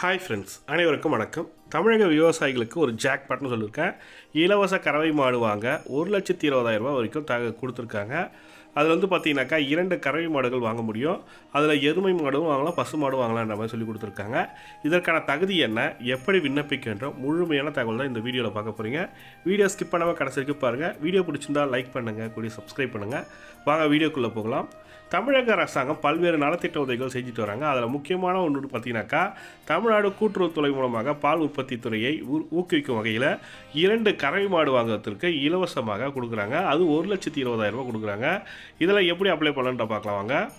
Hi friends அனைவருக்கும் வணக்கம். தமிழக விவசாயிகளுக்கு ஒரு ஜாக் பாட்னு சொல்லியிருக்கேன். இலவச கறவை மாடு வாங்க ஒரு லட்சத்தி இருபதாயிரம் ரூபாய் வரைக்கும் த கொடுத்துருக்காங்க. அதில் வந்து பார்த்தீங்கன்னாக்கா இரண்டு கறவை மாடுகள் வாங்க முடியும். அதில் எருமை மாடும் வாங்கலாம் பசு மாடும் வாங்கலான்ற மாதிரி சொல்லி கொடுத்துருக்காங்க. இதற்கான தகுதி என்ன எப்படி விண்ணப்பிக்கின்ற முழுமையான தகவல் தான் இந்த வீடியோவில் பார்க்க போகிறீங்க வீடியோ ஸ்கிப் பண்ணாமல் கடைசி வரைக்கும் பாருங்கள் வீடியோ பிடிச்சிருந்தா லைக் பண்ணுங்கள் கூடிய சப்ஸ்கிரைப் பண்ணுங்கள் வாங்க வீடியோக்குள்ளே போகலாம். தமிழக அரசாங்கம் பல்வேறு நலத்திட்ட உதவிகள் செஞ்சுட்டு வராங்க. அதில் முக்கியமான ஒன்று பார்த்தீங்கன்னாக்கா தமிழ்நாடு கூட்டுறவுத்துறை மூலமாக பால் உற்பத்தி துறையை ஊ- ஊக்குவிக்கும் வகையில் இரண்டு கறவை மாடு வாங்குறதுக்கு இலவசமாக கொடுக்குறாங்க. அது ஒரு லட்சத்தி இருபதாயிரம் கொடுக்குறாங்க. இதில் எப்படி அப்ளை பண்ணலான்ற பார்க்கலாம் வாங்க.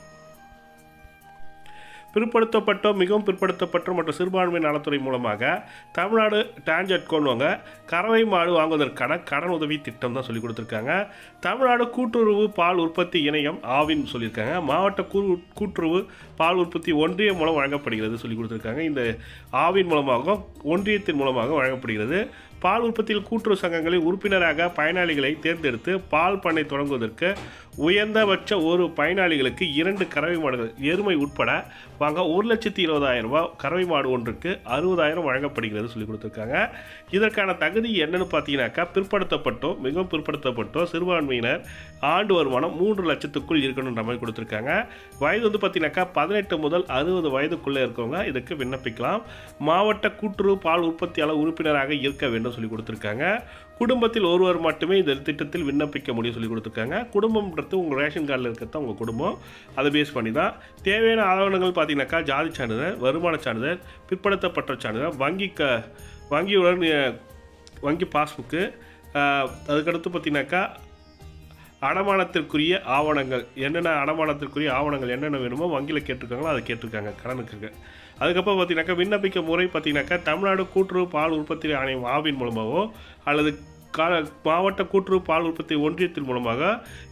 பிற்படுத்தப்பட்ட மிகவும் பிற்படுத்தப்பட்ட மற்றும் சிறுபான்மை நலத்துறை மூலமாக தமிழ்நாடு டான்ஜெட் கொண்டுவாங்க கறவை மாடு வாங்குவதற்கான கடன் உதவி திட்டம் தான் சொல்லி கொடுத்துருக்காங்க. தமிழ்நாடு கூட்டுறவு பால் உற்பத்தி இணையம் ஆவின் சொல்லியிருக்காங்க. மாவட்ட கூ கூட்டுறவு பால் உற்பத்தி ஒன்றியம் மூலம் வழங்கப்படுகிறது சொல்லி கொடுத்துருக்காங்க. இந்த ஆவின் மூலமாக ஒன்றியத்தின் மூலமாக வழங்கப்படுகிறது. பால் உற்பத்தியில் கூட்டுறவு சங்கங்களில் உறுப்பினராக பயனாளிகளை தேர்ந்தெடுத்து பால் பண்ணை தொடங்குவதற்கு உயர்ந்தபட்ச ஒரு பயனாளிகளுக்கு இரண்டு கறவை மாடுகள் எருமை உட்பட வாங்க ஒரு லட்சத்தி இருபதாயிரம் ரூபாய் கறவை மாடு ஒன்றுக்கு அறுபதாயிரம் வழங்கப்படுகிறது சொல்லி கொடுத்துருக்காங்க. இதற்கான தகுதி என்னன்னு பார்த்தீங்கன்னாக்கா பிற்படுத்தப்பட்டோ மிகவும் பிற்படுத்தப்பட்டோ சிறுபான்மையினர் ஆண்டு வருமானம் மூன்று லட்சத்துக்குள் இருக்கணுன்ற மாதிரி கொடுத்துருக்காங்க. வயது வந்து பார்த்தீங்கன்னாக்கா பதினெட்டு முதல் அறுபது வயதுக்குள்ளே இருக்கவங்க இதுக்கு விண்ணப்பிக்கலாம். மாவட்ட கூட்டுறவு பால் உற்பத்தியாளர் உறுப்பினராக இருக்க வேண்டும். சொல்லி கொடுத்துருக்காங்க. குடும்பத்தில் ஒருவர் மட்டுமே இந்த திட்டத்தில் விண்ணப்பிக்க முடியும் சொல்லி கொடுத்துருக்காங்க. குடும்பம்ன்றது உங்கள் ரேஷன் கார்டில் இருக்கிறது உங்கள் குடும்பம். அதை பேஸ் பண்ணி தான். தேவையான ஆவணங்கள் பார்த்தீங்கன்னாக்கா ஜாதி சான்றிதழ் வருமான சான்றிதழ் பிற்படுத்தப்பட்ட சான்றிதழ் வங்கி க வங்கியுடன் வங்கி பாஸ்புக்கு அதுக்கடுத்து பார்த்தீங்கன்னாக்கா அடமானத்திற்குரிய ஆவணங்கள். என்னென்ன அடமானத்திற்குரிய ஆவணங்கள் என்னென்ன வேணுமோ வங்கியில் கேட்டிருக்காங்களோ அதை கேட்டிருக்காங்க கடனுக்கு அதுக்கப்புறம் பார்த்தீங்கன்னாக்கா விண்ணப்பிக்க முறை பார்த்தீங்கன்னாக்கா தமிழ்நாடு கூட்டுறவு பால் உற்பத்தி ஆணையம் ஆவின் மூலமாகவோ அல்லது கால மாவட்ட கூட்டுறவு பால் உற்பத்தி ஒன்றியத்தின் மூலமாக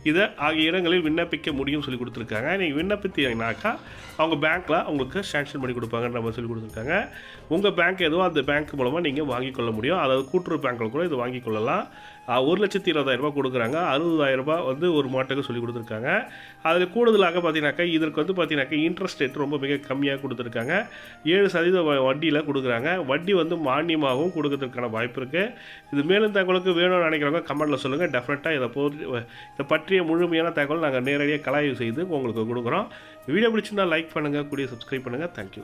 இதை ஆகிய இடங்களில் விண்ணப்பிக்க முடியும் சொல்லி கொடுத்துருக்காங்க. நீங்கள் விண்ணப்பித்தீங்கனாக்கா அவங்க பேங்க்கில் உங்களுக்கு சேங்ஷன் பண்ணி கொடுப்பாங்கன்ற மாதிரி சொல்லி கொடுத்துருக்காங்க. உங்கள் பேங்க் எதுவோ அந்த பேங்க் மூலமாக நீங்கள் வாங்கிக்கொள்ள முடியும். அதாவது கூட்டுறவு பேங்க்கில் கூட இது வாங்கிக் கொள்ளலாம். ஒரு லட்சத்தி இருபதாயிரம் ரூபாய் கொடுக்குறாங்க. அறுபதாயிரம் ரூபாய் வந்து ஒரு மாட்டுக்கு சொல்லி கொடுத்துருக்காங்க. அதில் கூடுதலாக பார்த்தீங்கன்னாக்கா இதற்கு வந்து பார்த்தீங்கன்னாக்கா இன்ட்ரெஸ்ட் ரேட் ரொம்ப மிக கம்மியாக கொடுத்துருக்காங்க. ஏழு சதவீத வட்டியில் கொடுக்குறாங்க. வட்டி வந்து மானியமாகவும் கொடுக்கறதுக்கான வாய்ப்பு இருக்குது இது மேலும் உங்களுக்கு வேணும்னு நினைக்கிறவங்க கமெண்ட்டில் சொல்லுங்கள் டெஃபினட்டாக இதை போ இதை பற்றிய முழுமையான தகவல் நாங்கள் நேரடியாக கலாய்வு செய்து உங்களுக்கு கொடுக்குறோம். வீடியோ பிடிச்சிருந்தால் லைக் பண்ணுங்கள் கூடிய சப்ஸ்கிரைப் பண்ணுங்கள் தேங்க்யூ